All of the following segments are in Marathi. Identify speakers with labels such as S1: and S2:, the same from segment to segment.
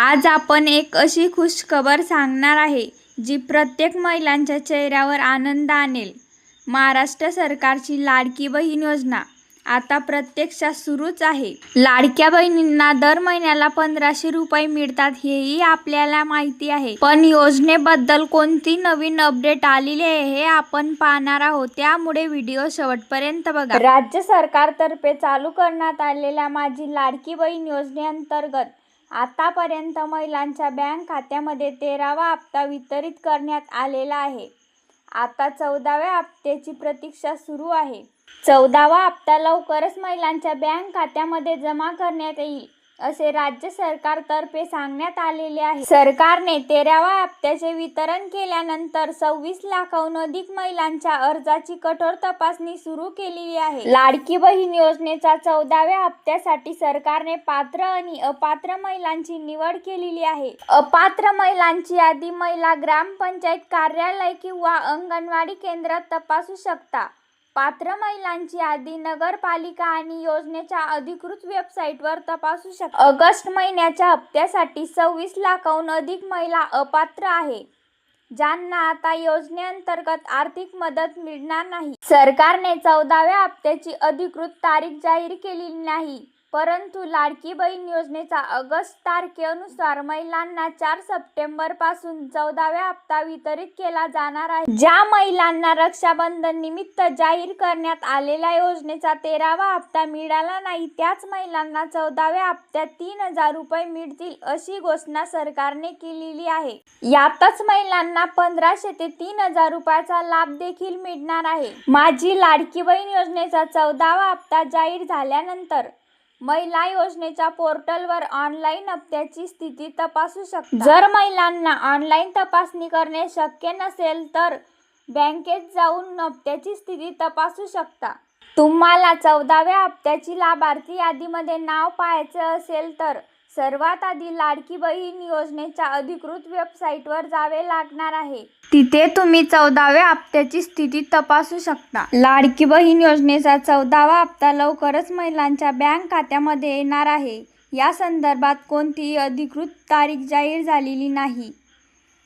S1: आज आपण एक अशी खुशखबर सांगणार आहे जी प्रत्येक महिलांच्या चेहऱ्यावर आनंद आणेल. महाराष्ट्र सरकारची लाडकी बहीण योजना आता प्रत्यक्षात सुरूच आहे. लाडक्या बहिणींना दर महिन्याला पंधराशे रुपये मिळतात हेही आपल्याला माहिती आहे. पण योजनेबद्दल कोणती नवीन अपडेट आलेली आहे हे आपण पाहणार आहोत. त्यामुळे व्हिडिओ शेवटपर्यंत बघा. राज्य सरकारतर्फे चालू करण्यात आलेल्या माझी लाडकी बहीण योजनेअंतर्गत आतापर्यंत महिलांच्या बँक खात्यामध्ये तेरावा हप्ता वितरित करण्यात आलेला आहे. आता चौदाव्या हप्त्याची प्रतीक्षा सुरू आहे. चौदावा हप्ता लवकरच महिलांच्या बँक खात्यामध्ये जमा करण्यात येईल. असे राज्य सरकारतर्फे सांगण्यात आलेले आहे. सरकारने तेराव्या हप्त्याचे वितरण केल्यानंतर सव्वीस लाखाहून अधिक महिलांच्या अर्जाची कठोर तपासणी सुरू केलेली आहे. लाडकी बहीण योजनेच्या चौदाव्या हप्त्यासाठी सरकारने पात्र आणि अपात्र महिलांची निवड केलेली आहे. अपात्र महिलांची यादी महिला ग्रामपंचायत कार्यालय किंवा अंगणवाडी केंद्रात तपासू शकता. पात्र महिलांची यादी नगरपालिका आणि योजनेच्या अधिकृत वेबसाईटवर तपासू शकता. ऑगस्ट महिन्याच्या हप्त्यासाठी सव्वीस लाखाहून अधिक महिला अपात्र आहे ज्यांना आता योजनेअंतर्गत आर्थिक मदत मिळणार नाही. सरकारने चौदाव्या हप्त्याची अधिकृत तारीख जाहीर केलेली नाही. परंतु लाडकी बहीण योजनेचा ऑगस्ट तारखेनुसार महिलांना चार सप्टेंबरपासून चौदाव्या हप्ता वितरित केला जाणार आहे. ज्या महिलांना रक्षाबंधन निमित्त जाहीर करण्यात आलेल्या योजनेचा तेरावा हप्ता मिळाला नाही त्याच महिलांना चौदाव्या हप्त्यात तीन हजार रुपये मिळतील अशी घोषणा सरकारने केलेली आहे. यातच महिलांना पंधराशे ते तीन हजार रुपयाचा लाभ देखील मिळणार आहे. माझी लाडकी बहीण योजनेचा चौदावा हप्ता जाहीर झाल्यानंतर महिला योजनेच्या पोर्टलवर ऑनलाईन हप्त्याची स्थिती तपासू शकता. जर महिलांना ऑनलाईन तपासणी करणे शक्य नसेल तर बँकेत जाऊन हप्त्याची स्थिती तपासू शकता. तुम्हाला चौदाव्या हप्त्याची लाभार्थी यादीमध्ये नाव पाहायचे असेल तर सर्वात आधी लाडकी बहीण योजनेच्या अधिकृत वेबसाईटवर जावे लागणार आहे. तिथे तुम्ही चौदाव्या हप्त्याची स्थिती तपासू शकता. लाडकी बहीण योजनेचा चौदावा हप्ता लवकरच महिलांच्या बँक खात्यामध्ये येणार आहे. या संदर्भात कोणतीही अधिकृत तारीख जाहीर झालेली नाही.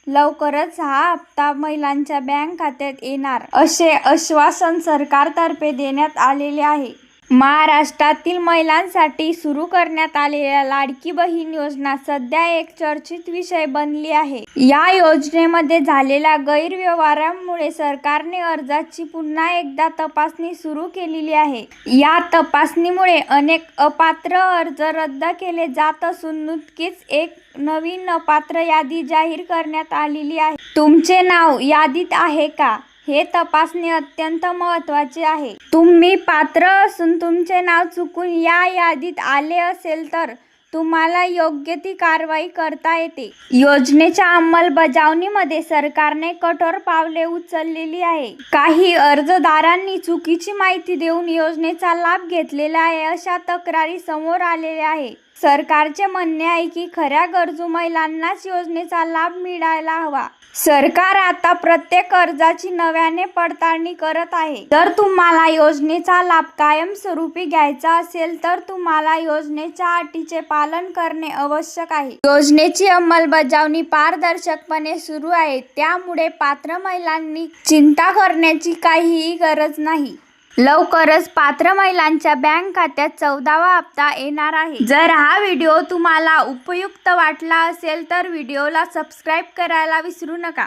S1: लवकरच हा हप्ता महिलांच्या बँक खात्यात येणार असे आश्वासन सरकारतर्फे देण्यात आलेले आहे. महाराष्ट्रातील महिलांसाठी सुरू करण्यात आलेल्या लाडकी बहीण योजना सध्या एक चर्चित विषय बनली आहे. या योजनेमध्ये झालेल्या गैरव्यवहारामुळे सरकारने अर्जाची पुन्हा एकदा तपासणी सुरू केलेली आहे. या तपासणीमुळे अनेक अपात्र अर्ज रद्द केले जात असून नुकतीच एक नवीन अपात्र यादी जाहीर करण्यात आलेली आहे. तुमचे नाव यादीत आहे का? हे तपासणे अत्यंत महत्त्वाचे आहे. तुम्ही पात्र असून तुमचे नाव चुकून या यादीत आले असेल तर तुम्हाला योग्य ती कारवाई करता येते. योजनेच्या अंमलबजावणीमध्ये सरकारने कठोर पावले उचललेली आहे. काही अर्जदारांनी चुकीची माहिती देऊन योजनेचा लाभ घेतलेला आहे अशा तक्रारी समोर आलेल्या आहे. सरकारचे म्हणणे आहे की खऱ्या गरजू महिलांनाच योजनेचा लाभ मिळायला हवा. सरकार आता प्रत्येक अर्जाची नव्याने पडताळणी करत आहे. जर तुम्हाला योजनेचा लाभ कायमस्वरूपी घ्यायचा असेल तर तुम्हाला योजनेच्या अटीचे पालन करणे आवश्यक आहे. योजनेची अंमलबजावणी पारदर्शकपणे सुरू आहे. त्यामुळे पात्र महिलांनी चिंता करण्याची काहीही गरज नाही. लवकरच पात्र महिलांच्या बँक खात्यात चौदावा हप्ता येणार आहे. जर हा व्हिडिओ तुम्हाला उपयुक्त वाटला असेल तर व्हिडिओला सबस्क्राईब करायला विसरू नका.